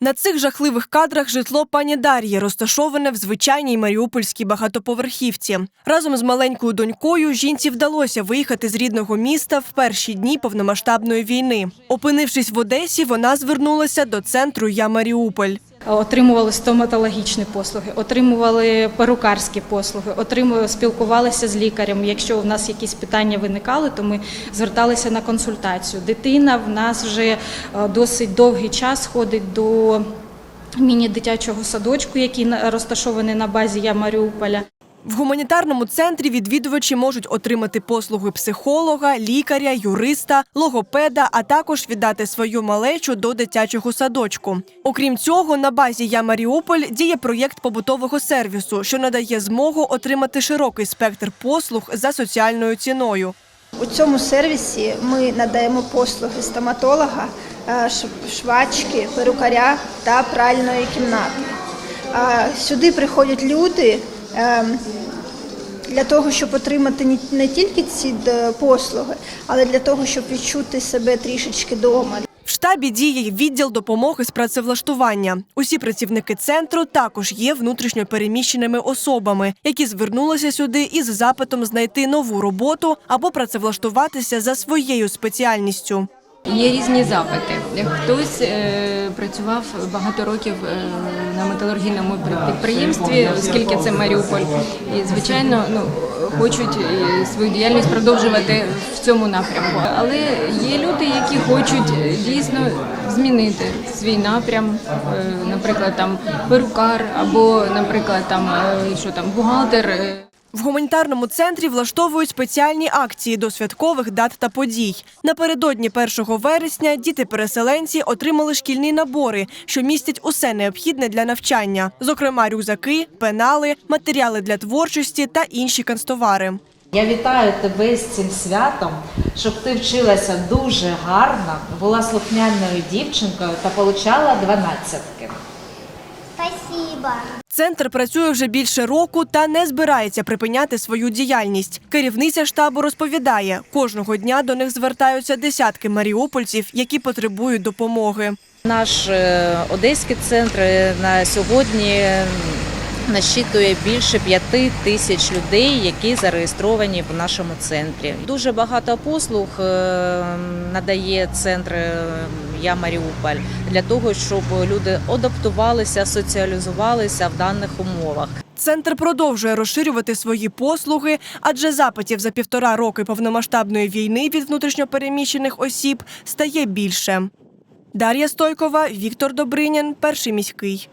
На цих жахливих кадрах житло пані Дар'ї розташоване в звичайній маріупольській багатоповерхівці. Разом з маленькою донькою жінці вдалося виїхати з рідного міста в перші дні повномасштабної війни. Опинившись в Одесі, вона звернулася до центру Я Маріуполь. Отримували стоматологічні послуги, отримували перукарські послуги, отримували, спілкувалися з лікарем. Якщо в нас якісь питання виникали, то ми зверталися на консультацію. Дитина в нас вже е, досить довгий час ходить до міні-дитячого садочку, який розташований на базі Я Маріуполя. В гуманітарному центрі відвідувачі можуть отримати послуги психолога, лікаря, юриста, логопеда, а також віддати свою малечу до дитячого садочку. Окрім цього, на базі Я Маріуполь діє проєкт побутового сервісу, що надає змогу отримати широкий спектр послуг за соціальною ціною. У цьому сервісі ми надаємо послуги стоматолога, е, швачки, перукаря та пральної кімнати. Сюди приходять люди ем, для того, щоб отримати не тільки ці послуги, але для того, щоб відчути себе трішечки вдома. В штабі діє відділ допомоги з працевлаштування. Усі працівники центру також є внутрішньо переміщеними особами, які звернулися сюди із запитом знайти нову роботу або працевлаштуватися за своєю спеціальністю. Є різні запити. Хтось е, працював багато років е, на металургійному підприємстві, оскільки це Маріуполь, і звичайно, ну хочуть е, свою діяльність продовжувати в цьому напрямку. Але є люди, які хочуть е, дійсно змінити свій напрям, е, наприклад, там перукар або, наприклад, там е, що там бухгалтер. В гуманітарному центрі влаштовують спеціальні акції до святкових дат та подій. Напередодні 1 вересня діти-переселенці отримали шкільні набори, що містять усе необхідне для навчання, зокрема рюкзаки, пенали, матеріали для творчості та інші канцтовари. Я вітаю тебе з цим святом, щоб ти вчилася дуже гарно, була слухняною дівчинкою та получала дванадцятки. Спасибо. Центр працює вже більше року та не збирається припиняти свою діяльність. Керівниця штабу розповідає, кожного дня до них звертаються десятки маріупольців, які потребують допомоги. Наш е, одеський центр е, на сьогодні м, насчитує більше п'яти тисяч людей, які зареєстровані в нашому центрі. Дуже багато послуг е, надає центр Я Маріуполь для того, щоб люди адаптувалися, соціалізувалися в даних умовах. Центр продовжує розширювати свої послуги, адже запитів за півтора роки повномасштабної війни від внутрішньопереміщених осіб стає більше. Дар'я Стойкова, Віктор Добринін, перший міський.